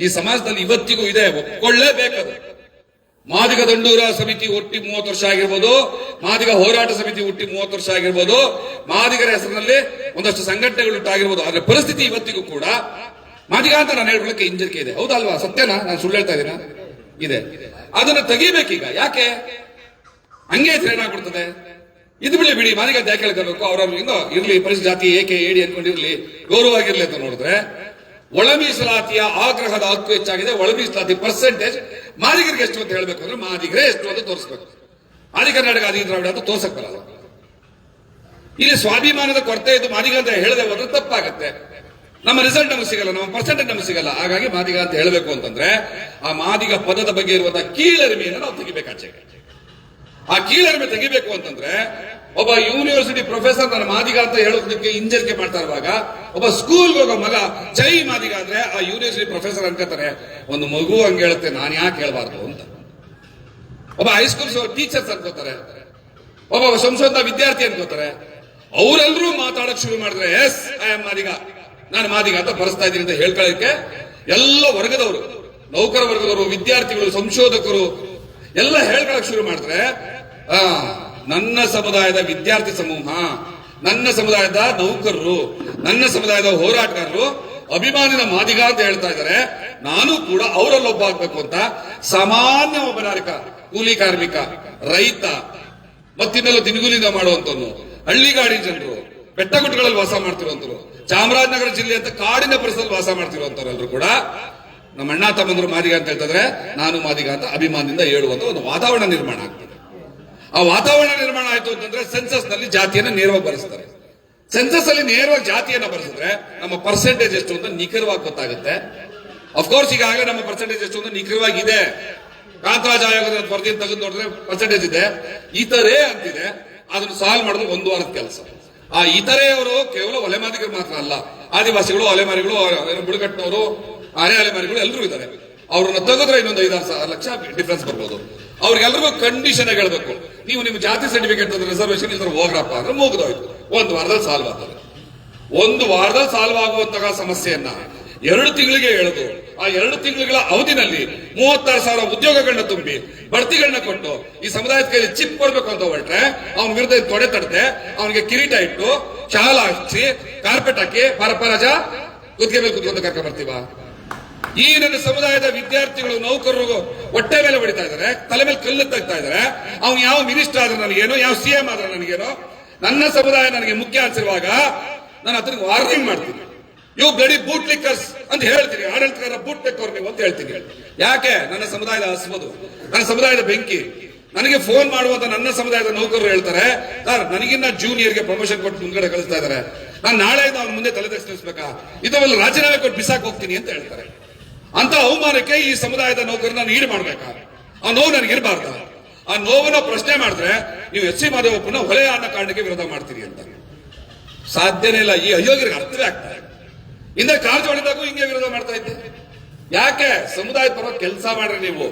ಈ ಸಮಾಜದಲ್ಲಿ ಇವತ್ತಿಗೂ ಇದೆ. ಒಪ್ಕೊಳ್ಳೇಬೇಕದು. ಮಾದಿಗ ದಂಡೂರ ಸಮಿತಿ ಹುಟ್ಟಿ ಮೂವತ್ತು ವರ್ಷ ಆಗಿರ್ಬೋದು, ಮಾದಿಗ ಹೋರಾಟ ಸಮಿತಿ ಹುಟ್ಟಿ ಮೂವತ್ತು ವರ್ಷ ಆಗಿರ್ಬೋದು, ಮಾದಿಗರ ಹೆಸರಿನಲ್ಲಿ ಒಂದಷ್ಟು ಸಂಘಟನೆಗಳು ಆಗಿರ್ಬೋದು ಆದ್ರೆ ಪರಿಸ್ಥಿತಿ ಇವತ್ತಿಗೂ ಕೂಡ ಮಾದಿಗ ಅಂತ ನಾನು ಹೇಳ್ಕೊಳಕ್ಕೆ ಹಿಂಜರಿಕೆ ಇದೆ. ಹೌದಲ್ವಾ? ಸತ್ಯನಾ? ನಾನು ಸುಳ್ಳು ಹೇಳ್ತಾ ಇದ್ದೀನ? ಇದೆ. ಅದನ್ನ ತೆಗಿಬೇಕೀಗ. ಯಾಕೆ? ಹಂಗೆ ಹೆಸರು ಏನಾಗ್ಬಿಡ್ತದೆ? ಇದು ಬಿಡಿ ಬಿಡಿ, ಮಾದಿಗ ಅಂತ ಯಾಕೆ ಅವರ ಇರ್ಲಿ, ಪರಿಸ್ಥಿತಿ ಜಾತಿ ಏಕೆ, ಏಡಿ ಅನ್ಕೊಂಡಿರ್ಲಿ ಗೌರವ ಆಗಿರ್ಲಿ ಅಂತ ನೋಡಿದ್ರೆ ಒಳ ಮೀಸಲಾತಿಯ ಆಗ್ರಹದ ಹಕ್ಕು ಹೆಚ್ಚಾಗಿದೆ. ಒಳ ಮೀಸಲಾತಿ ಪರ್ಸೆಂಟೇಜ್ ಮಾದಿಗರಿಗೆ ಎಷ್ಟು ಅಂತ ಹೇಳಬೇಕು ಅಂದ್ರೆ ಮಾದಿಗರೇ ಎಷ್ಟು ಅಂತ ತೋರಿಸ್ಬೇಕು. ಆದಿ ಕರ್ನಾಟಕ ಆದಿ ದ್ರಾವಿಡ ಅಂತ ತೋರ್ಸಕ್ ಬರಲ್ಲ. ಇಲ್ಲಿ ಸ್ವಾಭಿಮಾನದ ಕೊರತೆ ಇದು ಮಾದಿಗ ಅಂತ ಹೇಳದೆ ಹೋದ್ರೆ ತಪ್ಪಾಗುತ್ತೆ. ನಮ್ಮ ರಿಸಲ್ಟ್ ನಮಗೆ ಸಿಗಲ್ಲ, ನಮ್ಮ ಪರ್ಸೆಂಟೇಜ್ ನಮಗೆ ಸಿಗಲ್ಲ. ಹಾಗಾಗಿ ಮಾದಿಗ ಅಂತ ಹೇಳಬೇಕು ಅಂತಂದ್ರೆ ಆ ಮಾದಿಗ ಪದದ ಬಗ್ಗೆ ಇರುವಂತಹ ಕೀಳರಿಮೆಯನ್ನು ನಾವು ತೆಗಿಬೇಕಾಚೆ ಆ ಕೀಳರಿಮೆ ತೆಗಿಬೇಕು ಅಂತಂದ್ರೆ ಒಬ್ಬ ಯೂನಿವರ್ಸಿಟಿ ಪ್ರೊಫೆಸರ್ ನನ್ನ ಮಾದಿಗ ಅಂತ ಹೇಳೋದಕ್ಕೆ ಹಿಂಜರಿಕೆ ಮಾಡ್ತಾ ಇರುವಾಗ, ಒಬ್ಬ ಸ್ಕೂಲ್ಗೆ ಹೋಗೋ ಮಗ, ಜೈ ಮಾದಿಗ ಅಂದ್ರೆ ಆ ಯೂನಿವರ್ಸಿಟಿ ಪ್ರೊಫೆಸರ್ ಅನ್ಕೋತಾರೆ. ಒಂದು ಮಗು ಹಂಗೆ ಹೇಳುತ್ತೆ, ನಾನು ಯಾಕೆ ಹೇಳ್ಬಾರ್ದು ಅಂತ. ಒಬ್ಬ ಹೈಸ್ಕೂಲ್ ಟೀಚರ್ಸ್ ಅನ್ಕೋತಾರೆ. ಒಬ್ಬ ಸಂಶೋಧನಾ ವಿದ್ಯಾರ್ಥಿ ಅನ್ಕೋತಾರೆ. ಅವರೆಲ್ಲರೂ ಮಾತಾಡಕ್ ಶುರು ಮಾಡಿದ್ರೆ ಎಸ್ ಐ ಆಮ್ ಮಾದಿಗ. ನಾನು ಮಾದಿಗ ಅಂತ ಬರೆಸ್ತಾ ಇದ್ದೀನಿ ಅಂತ ಹೇಳ್ಕೊಳ್ಳೋಕೆ ಎಲ್ಲ ವರ್ಗದವರು ನೌಕರ ವರ್ಗದವರು ವಿದ್ಯಾರ್ಥಿಗಳು, ಸಂಶೋಧಕರು ಎಲ್ಲ ಹೇಳ್ಕೊಳಕ್ ಶುರು ಮಾಡಿದ್ರೆ ಆ, ನನ್ನ ಸಮುದಾಯದ ವಿದ್ಯಾರ್ಥಿ ಸಮೂಹ, ನನ್ನ ಸಮುದಾಯದ ನೌಕರರು, ನನ್ನ ಸಮುದಾಯದ ಹೋರಾಟಗಾರರು, ಅಭಿಮಾನಿನ ಮಾದಿಗ ಅಂತ ಹೇಳ್ತಾ ಇದ್ದಾರೆ. ನಾನು ಕೂಡ ಅವರಲ್ಲೊಬ್ಬ ಆಗ್ಬೇಕು ಅಂತ ಸಾಮಾನ್ಯ ಒಬ್ಬ ಕೂಲಿ ಕಾರ್ಮಿಕ, ರೈತ, ಮತ್ತಿನ್ನೆಲ್ಲ ದಿನಗೂಲಿಂದ ಮಾಡುವಂತವ್ನು ಹಳ್ಳಿಗಾಡಿ ಜನರು ಬೆಟ್ಟಗುಟ್ಟಗಳಲ್ಲಿ ವಾಸ ಮಾಡ್ತಿರುವಂತರು ಚಾಮರಾಜನಗರ ಜಿಲ್ಲೆ ಅಂತ ಕಾಡಿನ ಪರಿಸರದಲ್ಲಿ ವಾಸ ಮಾಡ್ತಿರುವಂತವರೆಲ್ಲರೂ ಕೂಡ ನಮ್ಮ ಅಣ್ಣ ತಮ್ಮಂದ್ರು ಮಾದಿಗ ಅಂತ ಹೇಳ್ತಿದ್ರೆ ನಾನು ಮಾದಿಗ ಅಂತ ಅಭಿಮಾನದಿಂದ ಹೇಳುವಂತ ಒಂದು ವಾತಾವರಣ ನಿರ್ಮಾಣ ಆಗ್ತದೆ. ಆ ವಾತಾವರಣ ನಿರ್ಮಾಣ ಆಯ್ತು ಅಂತಂದ್ರೆ ಸೆನ್ಸಸ್ನಲ್ಲಿ ಜಾತಿಯನ್ನ ನೇರವಾಗಿ ಬರೆಸ್ತಾರೆ. ಸೆನ್ಸಸ್ ಅಲ್ಲಿ ನೇರವಾಗಿ ಜಾತಿಯನ್ನ ಬರೆಸಿದ್ರೆ ನಮ್ಮ ಪರ್ಸೆಂಟೇಜ್ ಎಷ್ಟು ಅಂತ ನಿಖರವಾಗಿ ಗೊತ್ತಾಗುತ್ತೆ. ಅಫ್ಕೋರ್ಸ್ ಈಗಾಗಲೇ ನಮ್ಮ ಪರ್ಸೆಂಟೇಜ್ ಎಷ್ಟು ಅಂತ ನಿಖರವಾಗಿ ಇದೆ ಕಾಂತರಾಜ್ ಆಯೋಗದ ವರದಿಯನ್ನು ತೆಗೆದು ನೋಡಿದ್ರೆ ಪರ್ಸೆಂಟೇಜ್ ಇದೆ. ಇತರೆ ಅಂತಿದೆ. ಅದನ್ನು ಸಾಲ್ವ್ ಮಾಡೋದು ಒಂದು ವಾರದ ಕೆಲಸ. ಆ ಇತರೆಯವರು ಕೇವಲ ಒಲೆಮಾದಿಗರು ಮಾತ್ರ ಅಲ್ಲ. ಆದಿವಾಸಿಗಳು, ಅಲೆಮಾರಿಗಳು ಬುಡಕಟ್ಟಿನವರು ಅರೆ ಅಲೆಮಾರಿಗಳು ಎಲ್ಲರೂ ಇದ್ದಾರೆ. ಅವ್ರನ್ನ ತೆಗೆದ್ರೆ ಇನ್ನೊಂದು ಐದಾರು ಸಾವಿರ ಲಕ್ಷ ಡಿಫ್ರೆನ್ಸ್ ಬರ್ಬೋದು. ಅವ್ರಿಗೆಲ್ರಿಗೂ ಕಂಡೀಷನ್ ಹೇಳ್ಬೇಕು. ನೀವು ನಿಮ್ಮ ಜಾತಿ ಸರ್ಟಿಫಿಕೇಟ್ ರಿಸರ್ವೇಶನ್ ಇದ್ರ ಹೋಗ್ರಪ್ಪ ಅಂದ್ರೆ ಮುಗ್ದೋಯ್ತು. ಒಂದು ವಾರದಲ್ಲಿ ಸಾಲ್ವ್ ಆಗ್ತದೆ. ಒಂದು ವಾರದಲ್ಲಿ ಸಾಲ್ವ್ ಆಗುವಂತಹ ಸಮಸ್ಯೆಯನ್ನ ಎರಡು ತಿಂಗಳಿಗೆ ಎಳೆದು, ಆ ಎರಡು ತಿಂಗಳ ಅವಧಿನಲ್ಲಿ ಮೂವತ್ತಾರು ಸಾವಿರ ಉದ್ಯೋಗಗಳನ್ನ ತುಂಬಿ, ಬಡ್ತಿಗಳನ್ನ ಕೊಟ್ಟು ಈ ಸಮುದಾಯದ ಕೈಲಿ ಚಿಪ್ ಕೊಡ್ಬೇಕು ಅಂತ ಹೊರಟ್ರೆ, ಅವನ ವಿರುದ್ಧ ತೊಡೆ ತಡದೆ, ಅವನಿಗೆ ಕಿರೀಟ ಇಟ್ಟು, ಶಾಲ ಹಚ್ಚಿ ಕಾರ್ಪೆಟ್ ಹಾಕಿ, ಪರಪರಾಜ, ಕುದ್ಗೆ ಮೇಲೆ ಕುತ್ಕೊಂತ ಕರ್ಕೊಂಡ್ ಬರ್ತೀವ? ಈ ನನ್ನ ಸಮುದಾಯದ ವಿದ್ಯಾರ್ಥಿಗಳು, ನೌಕರರು ಹೊಟ್ಟೆ ಮೇಲೆ ಹೊಡಿತಾ ಇದ್ದಾರೆ ತಲೆ ಮೇಲೆ ಕಲ್ಲು ತೆಗ್ತಾ ಇದ್ದಾರೆ ಅವ್ನು ಯಾವ ಮಿನಿಸ್ಟರ್ ಆದ್ರೆ ನನಗೇನೋ, ಯಾವ ಸಿಎಂ ಆದ್ರೆ ನನಗೇನೋ, ನನ್ನ ಸಮುದಾಯ ನನಗೆ ಮುಖ್ಯ ಅನ್ಸಿರುವಾಗ ನಾನು ಅದನ್ನ ವಾರ್ನಿಂಗ್ ಮಾಡ್ತೀನಿ. ಇವು ಗಡಿ ಬೂಟ್ ಲಿಕ್ಕರ್ಸ್ ಅಂತ ಹೇಳ್ತೀನಿ ಆಡಳಿತಗಾರ ಬೂಟ್ ಲೆಕ್ಕವ್ರು ನೀವು ಅಂತ ಹೇಳ್ತೀನಿ. ಯಾಕೆ? ನನ್ನ ಸಮುದಾಯದ ಹಸ್ಬೋದು ನನ್ನ ಸಮುದಾಯದ ಬೆಂಕಿ. ನನಗೆ ಫೋನ್ ಮಾಡುವಂತ ನನ್ನ ಸಮುದಾಯದ ನೌಕರರು ಹೇಳ್ತಾರೆ, ಸರ್, ನನಗಿನ್ನ ಜೂನಿಯರ್ಗೆ ಪ್ರಮೋಷನ್ ಕೊಟ್ಟು ಮುಂದ್ಗಡೆ ಕಳಿಸ್ತಾ ಇದ್ದಾರೆ ನಾನು ನಾಳೆ ಅವ್ನ ಮುಂದೆ ತಲೆ ತಗ್ಗಿಸ್ಬೇಕಾ ಇದರಲ್ಲಿ ರಾಜೀನಾಮೆ ಕೊಟ್ಟು ಬಿಸಾಕ್ ಹೋಗ್ತೀನಿ ಅಂತ ಹೇಳ್ತಾರೆ. ಅಂತ ಅವಮಾನಕ್ಕೆ ಈ ಸಮುದಾಯದ ನೌಕರನ್ನ ಈಡು ಮಾಡ್ಬೇಕಾದ್ರೆ. ಆ ನೋವು ನನಗೆ ಇರಬಾರ್ದ. ಆ ನೋವನ್ನ ಪ್ರಶ್ನೆ ಮಾಡಿದ್ರೆ ನೀವು ಎಸ್ ಸಿ ಮಾದೇವಪ್ಪನ ಹೊಲೆ ಅನ್ನೋ ಕಾರಣಕ್ಕೆ ವಿರೋಧ ಮಾಡ್ತೀರಿ ಅಂತ. ಸಾಧ್ಯನೇ ಇಲ್ಲ. ಈ ಅಯೋಗ್ಯರಿಗೆ ಅರ್ಥವೇ ಆಗ್ತದೆ ಹಿಂದೆ ಕಾರಜೋಳಿದಾಗೂ ಹಿಂಗೆ ವಿರೋಧ ಮಾಡ್ತಾ ಇದ್ದೆ. ಯಾಕೆ? ಸಮುದಾಯದ ಪರ ಕೆಲಸ ಮಾಡ್ರಿ ನೀವು.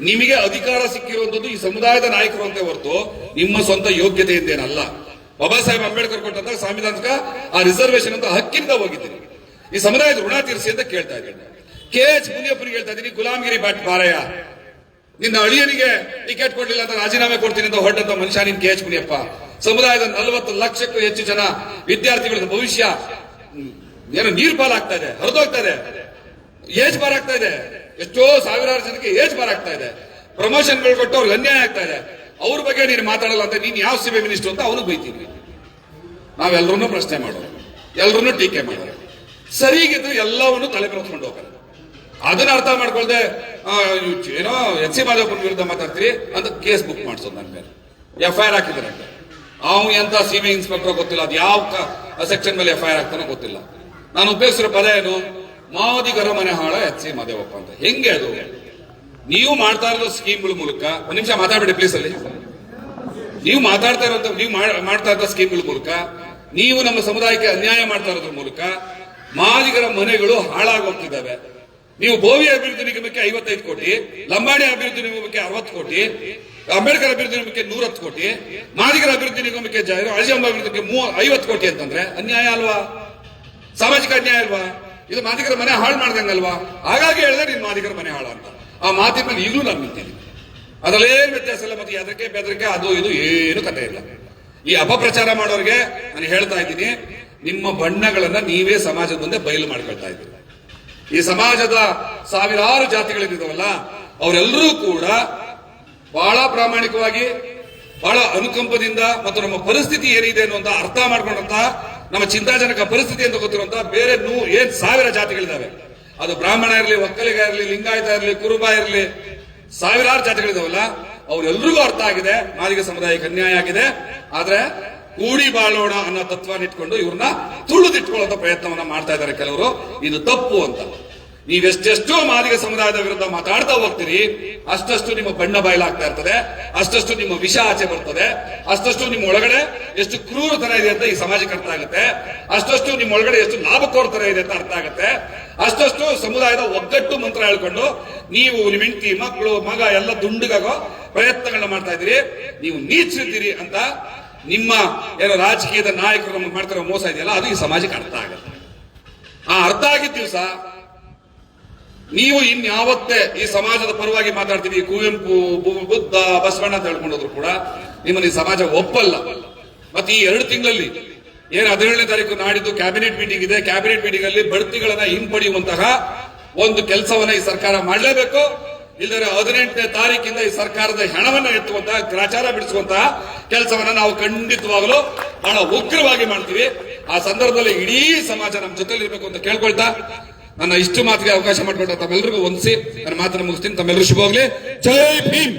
ನಿಮಗೆ ಅಧಿಕಾರ ಸಿಕ್ಕಿರುವಂತದ್ದು ಈ ಸಮುದಾಯದ ನಾಯಕರು ಅಂತ ಹೊರತು ನಿಮ್ಮ ಸ್ವಂತ ಯೋಗ್ಯತೆಯಿಂದೇನಲ್ಲ. ಬಾಬಾ ಸಾಹೇಬ್ ಅಂಬೇಡ್ಕರ್ ಕೊಟ್ಟಂತ ಸಾಂವಿಧಾನಿಕ ಆ ರಿಸರ್ವೇಶನ್ ಅಂತ ಹಕ್ಕಿಂದ ಹೋಗಿದ್ದೀನಿ. ಈ ಸಮುದಾಯದ ಋಣ ತೀರಿಸಿ ಅಂತ ಕೇಳ್ತಾ ಇದ್ದೀನಿ. ಕೆ ಎಚ್ ಮುನಿಯಪ್ಪನಿಗೆ ಹೇಳ್ತಾ ಇದ್ದೀನಿ, ಗುಲಾಮಗಿರಿ ಭಟ್ ಬಾರಯ್ಯ. ನಿನ್ನ ಅಳಿಯನಿಗೆ ಟಿಕೆಟ್ ಕೊಡ್ಲಿಲ್ಲ ಅಂತ ರಾಜೀನಾಮೆ ಕೊಡ್ತೀನಿ ಅಂತ ಹೊರಟಂತ ಮನುಷ್ಯ ನಿನ್ ಕೆ ಎಚ್ ಮುನಿಯಪ್ಪ. ಸಮುದಾಯದ ನಲವತ್ತು ಲಕ್ಷಕ್ಕೂ ಹೆಚ್ಚು ಜನ ವಿದ್ಯಾರ್ಥಿಗಳ ಭವಿಷ್ಯ, ಏನು ನೀರ್ ಪಾಲಾಗ್ತಾ ಇದೆ, ಹರಿದೋಗ್ತಾ ಇದೆ, ಏಜ್ ಬಾರ್ ಆಗ್ತಾ ಇದೆ, ಎಷ್ಟೋ ಸಾವಿರಾರು ಜನಕ್ಕೆ ಏಜ್ ಬಾರ್ ಆಗ್ತಾ ಇದೆ, ಪ್ರಮೋಷನ್ಗಳು ಕೊಟ್ಟು ಅವ್ರಿಗೆ ಅನ್ಯಾಯ ಆಗ್ತಾ ಇದೆ. ಅವ್ರ ಬಗ್ಗೆ ನೀನು ಮಾತಾಡಲ್ಲ ಅಂತ ನೀನ್ ಯಾವ ಸಿಬೆ ಮಿನಿಸ್ಟರ್ ಅಂತ ಅವನು ಬೈತೀನಿ. ನಾವೆಲ್ಲರೂ ಪ್ರಶ್ನೆ ಮಾಡೋರು ಎಲ್ಲರನ್ನೂ ಟೀಕೆ ಮಾಡೋರು. ಸರಿಗಿದ್ರೆ ಎಲ್ಲವನ್ನು ತಲೆ ಕೆಡಿಸ್ಕೊಂಡು ಹೋಗೋದು ಅದನ್ನ ಅರ್ಥ ಮಾಡ್ಕೊಳ್ದೆ ಏನೋ ಎಚ್ ಸಿ ಮಾಧವಪುರ ವಿರುದ್ಧ ಮಾತಾಡ್ತೀರಿ ಅಂತ ಕೇಸ್ ಬುಕ್ ಮಾಡಿಸೋದು ನನ್ನ ಮೇಲೆ. ಎಫ್ ಐ ಆರ್ ಹಾಕಿದ್ರೆ ಅವನು ಎಂತ ಸಿ ಬಿ ಇನ್ಸ್ಪೆಕ್ಟರ್ ಗೊತ್ತಿಲ್ಲ, ಅದು ಯಾವ ಸೆಕ್ಷನ್ ಮೇಲೆ ಎಫ್ ಐ ಆರ್ ಹಾಕ್ತಾನೋ ಗೊತ್ತಿಲ್ಲ. ನಾನು ಉಪಯೋಗಿಸಿರೋ ಪದ ಏನು? ಮಾದಿಗರ ಮನೆ ಹಾಳ ಎಚ್ ಸಿ ಮಾದೇವಪ್ಪ ಅಂತ. ಹೆಂಗೆ ಅದು ನೀವು ಮಾಡ್ತಾ ಇರೋ ಸ್ಕೀಮ್ಗಳ ಮೂಲಕ, ಒಂದ್ ನಿಮಿಷ ಮಾತಾಡ್ಬೇಡಿ ಪ್ಲೀಸ್ ಅಲ್ಲಿ. ನೀವು ಮಾತಾಡ್ತಾ ಇರೋ ನೀವು ಮಾಡ್- ಮಾಡ್ತಾ ಇರೋ ಸ್ಕೀಮ್ಗಳ ಮೂಲಕ, ನೀವು ನಮ್ಮ ಸಮುದಾಯಕ್ಕೆ ಅನ್ಯಾಯ ಮಾಡ್ತಾ ಇರೋದ್ರ ಮೂಲಕ, ಮಾದಿಗರ ಮನೆಗಳು ಹಾಳಾಗೋಗ್ತಿದ್ದಾವೆ. ನೀವು ಭೋವಿ ಅಭಿವೃದ್ಧಿ ನಿಗಮಕ್ಕೆ ಐವತ್ತೈದು ಕೋಟಿ, ಲಂಬಾಣಿ ಅಭಿವೃದ್ಧಿ ನಿಗಮಕ್ಕೆ ಅರವತ್ತು ಕೋಟಿ, ಅಂಬೇಡ್ಕರ್ ಅಭಿವೃದ್ಧಿ ನಿಗಮಕ್ಕೆ ನೂರತ್ತು ಕೋಟಿ, ಮಾದಿಗರ ಅಭಿವೃದ್ಧಿ ನಿಗಮಕ್ಕೆ ಅಳಿಜಂಬ ಅಭಿವೃದ್ಧಿಗೆ ಐವತ್ತು ಕೋಟಿ ಅಂತಂದ್ರೆ ಅನ್ಯಾಯ ಅಲ್ವಾ? ಸಾಮಾಜಿಕ ಅನ್ಯಾಯ ಅಲ್ವಾ? ಇದು ಮಾದಿಗರ ಮನೆ ಹಾಳು ಮಾಡ್ದಂಗಲ್ವಾ? ಹಾಗಾಗಿ ಹೇಳಿದ್ರೆ ನೀನ್ ಮಾದಿಗರ ಮನೆ ಹಾಳು ಅಂತ. ಆ ಮಾತಿನ ಮೇಲೆ ಈಗಲೂ ನಾನು ನಿಂತೀನಿ ಅದರಲ್ಲೇನು ವ್ಯತ್ಯಾಸ ಇಲ್ಲ ಮತ್ತೆ ಅದಕ್ಕೆ ಬೆದರಿಕೆ, ಅದು ಇದು ಏನು ಕಥೆ ಇಲ್ಲ. ಈ ಅಪಪ್ರಚಾರ ಮಾಡೋರಿಗೆ ನಾನು ಹೇಳ್ತಾ ಇದ್ದೀನಿ, ನಿಮ್ಮ ಬಣ್ಣಗಳನ್ನ ನೀವೇ ಸಮಾಜದ ಮುಂದೆ ಬಯಲು ಮಾಡ್ಕೊಳ್ತಾ ಇದ್ದೀರಿ. ಈ ಸಮಾಜದ ಸಾವಿರಾರು ಜಾತಿಗಳಿದ್ದಾವಲ್ಲ ಅವರೆಲ್ಲರೂ ಕೂಡ ಬಹಳ ಪ್ರಾಮಾಣಿಕವಾಗಿ, ಬಹಳ ಅನುಕಂಪದಿಂದ ಮತ್ತು ನಮ್ಮ ಪರಿಸ್ಥಿತಿ ಏನಿದೆ ಅನ್ನುವಂತ ಅರ್ಥ ಮಾಡ್ಕೊಂಡಂತ ನಮ್ಮ ಚಿಂತಾಜನಕ ಪರಿಸ್ಥಿತಿ ಅಂತ ಗೊತ್ತಿರುವಂತಹ ಬೇರೆ ನೂ, ಏನ್ ಸಾವಿರ ಜಾತಿಗಳಿದ್ದಾವೆ. ಅದು ಬ್ರಾಹ್ಮಣ ಇರಲಿ, ಒಕ್ಕಲಿಗ ಇರಲಿ, ಲಿಂಗಾಯತ ಇರಲಿ, ಕುರುಬ ಇರಲಿ, ಸಾವಿರಾರು ಜಾತಿಗಳಿದಾವಲ್ಲ ಅವರೆಲ್ಲರಿಗೂ ಅರ್ಥ ಆಗಿದೆ, ಮಾದಿಗ ಸಮುದಾಯಕ್ಕೆ ಅನ್ಯಾಯ ಆಗಿದೆ. ಆದ್ರೆ ಕೂಡಿ ಬಾಳೋಣ ಅನ್ನೋ ತತ್ವನ ಇಟ್ಕೊಂಡು ಇವ್ರನ್ನ ತುಳಿದಿಟ್ಕೊಳ್ಳೋ ಪ್ರಯತ್ನವನ್ನ ಮಾಡ್ತಾ ಇದ್ದಾರೆ ಕೆಲವರು. ಇದು ತಪ್ಪು ಅಂತ. ನೀವೆಷ್ಟೆಷ್ಟೋ ಮಾದಿಗ ಸಮುದಾಯದ ವಿರುದ್ಧ ಮಾತಾಡ್ತಾ ಹೋಗ್ತೀರಿ, ಅಷ್ಟಷ್ಟು ನಿಮ್ಮ ಬಣ್ಣ ಬಯಲಾಗ್ತಾ ಇರ್ತದೆ, ಅಷ್ಟಷ್ಟು ನಿಮ್ಮ ವಿಷ ಆಚೆ ಬರ್ತದೆ, ಅಷ್ಟಷ್ಟು ನಿಮ್ಮ ಒಳಗಡೆ ಎಷ್ಟು ಕ್ರೂರ ತರ ಇದೆ ಅಂತ ಈ ಸಮಾಜಕ್ಕೆ ಅರ್ಥ ಆಗುತ್ತೆ. ಅಷ್ಟಷ್ಟು ನಿಮ್ಮ ಒಳಗಡೆ ಎಷ್ಟು ಲಾಭಕೋರತನ ಇದೆ ಅಂತ ಅರ್ಥ ಆಗುತ್ತೆ. ಅಷ್ಟಷ್ಟು ಸಮುದಾಯದ ಒಗ್ಗಟ್ಟು ಮಂತ್ರ ಹೇಳ್ಕೊಂಡು ನೀವು ನಿಮ್ಮ ಹೆಂಡತಿ, ಮಕ್ಕಳು, ಮಗ ಎಲ್ಲ ದುಂಡುಗಾಗೋ ಪ್ರಯತ್ನಗಳನ್ನ ಮಾಡ್ತಾ ಇದ್ದೀರಿ. ನೀವು ನೀಚಿರ್ತೀರಿ ಅಂತ ನಿಮ್ಮ ಏನೋ ರಾಜಕೀಯದ ನಾಯಕರು ನಮ್ಗೆ ಮಾಡ್ತಿರೋ ಮೋಸ ಇದೆಯಲ್ಲ, ಅದು ಈ ಸಮಾಜಕ್ಕೆ ಅರ್ಥ ಆಗುತ್ತೆ ಆ ಅರ್ಥ ಆಗಿದ್ದ ದಿವಸ ನೀವು ಇನ್ಯಾವತ್ತೇ ಈ ಸಮಾಜದ ಪರವಾಗಿ ಮಾತಾಡ್ತೀವಿ ಕುವೆಂಪು ಬುದ್ಧ, ಬಸವಣ್ಣ ಅಂತ ಹೇಳ್ಕೊಂಡೋದ್ರು ಕೂಡ ನಿಮ್ಮನ್ನು ಈ ಸಮಾಜ ಒಪ್ಪಲ್ಲ. ಮತ್ತೆ ಈ ಎರಡು ತಿಂಗಳಲ್ಲಿ ಏನು ಹದಿನೇಳನೇ ತಾರೀಕು ನಾಡಿದ್ದು ಕ್ಯಾಬಿನೆಟ್ ಮೀಟಿಂಗ್ ಇದೆ, ಕ್ಯಾಬಿನೆಟ್ ಮೀಟಿಂಗ್ ಅಲ್ಲಿ ಬಡ್ತಿಗಳನ್ನ ಹಿಂಪಡೆಯುವಂತಹ ಒಂದು ಕೆಲಸವನ್ನ ಈ ಸರ್ಕಾರ ಮಾಡಲೇಬೇಕು. ಇಲ್ಲದ್ರೆ ಹದಿನೆಂಟನೇ ತಾರೀಕಿಂದ ಈ ಸರ್ಕಾರದ ಹಣವನ್ನು ಎತ್ತುವಂತ, ಗ್ರಾಚಾರ ಬಿಡಿಸುವಂತಹ ಕೆಲಸವನ್ನ ನಾವು ಖಂಡಿತವಾಗಲೂ ಬಹಳ ಉಗ್ರವಾಗಿ ಮಾಡ್ತೀವಿ. ಆ ಸಂದರ್ಭದಲ್ಲಿ ಇಡೀ ಸಮಾಜ ನಮ್ಮ ಜೊತೆಲಿ ಇರಬೇಕು ಅಂತ ಕೇಳ್ಕೊಳ್ತಾ ನನ್ನ ಇಷ್ಟು ಮಾತಿಗೆ ಅವಕಾಶ ಮಾಡಿಕೊಟ್ಟ ತಮ್ಮೆಲ್ಲರಿಗೂ ಒಂದಿಸಿ. ನನ್ನ ಮಾತನ್ನು ಮುಗಿಸ್ತೀನಿ. ತಮ್ಮೆಲ್ಲರೂ ಶುಭ ಹೋಗ್ಲಿ ಜೈ ಭೀಮ್!